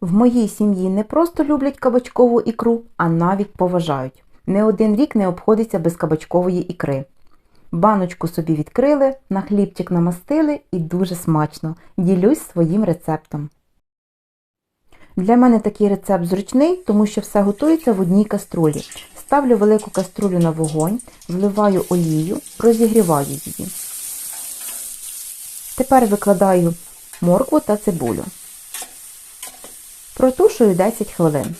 В моїй сім'ї не просто люблять кабачкову ікру, а навіть поважають. Не один рік не обходиться без кабачкової ікри. Баночку собі відкрили, на хлібчик намастили і дуже смачно. Ділюсь своїм рецептом. Для мене такий рецепт зручний, тому що все готується в одній каструлі. Ставлю велику каструлю на вогонь, вливаю олію, розігріваю її. Тепер викладаю моркву та цибулю. Протушую 10 хвилин.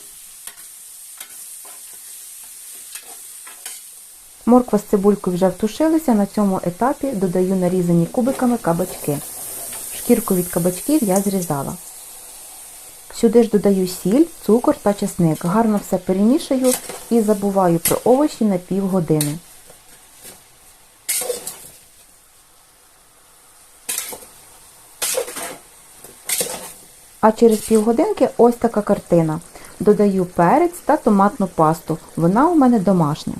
Морква з цибулькою вже втушилися, на цьому етапі додаю нарізані кубиками кабачки. Шкірку від кабачків я зрізала. Сюди ж додаю сіль, цукор та чесник. Гарно все перемішую і забуваю про овочі на півгодини. А через півгодинки ось така картина. Додаю перець та томатну пасту. Вона у мене домашня.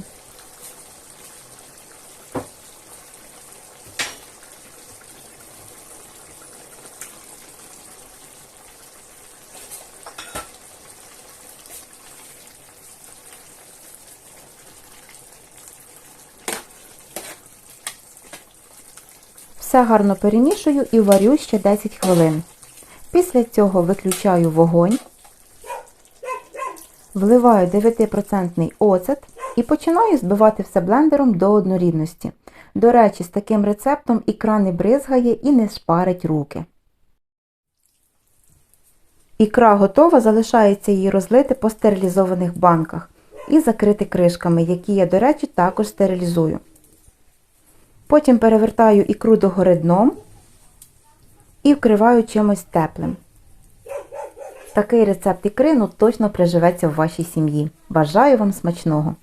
Все гарно перемішую і варю ще 10 хвилин. Після цього виключаю вогонь, вливаю 9% оцет і починаю збивати все блендером до однорідності. До речі, з таким рецептом ікра не бризгає і не шпарить руки. Ікра готова, залишається її розлити по стерилізованих банках і закрити кришками, які я, до речі, також стерилізую. Потім перевертаю ікру догори дном і вкриваю чимось теплим. Такий рецепт ікри ну, точно приживеться в вашій сім'ї. Бажаю вам смачного!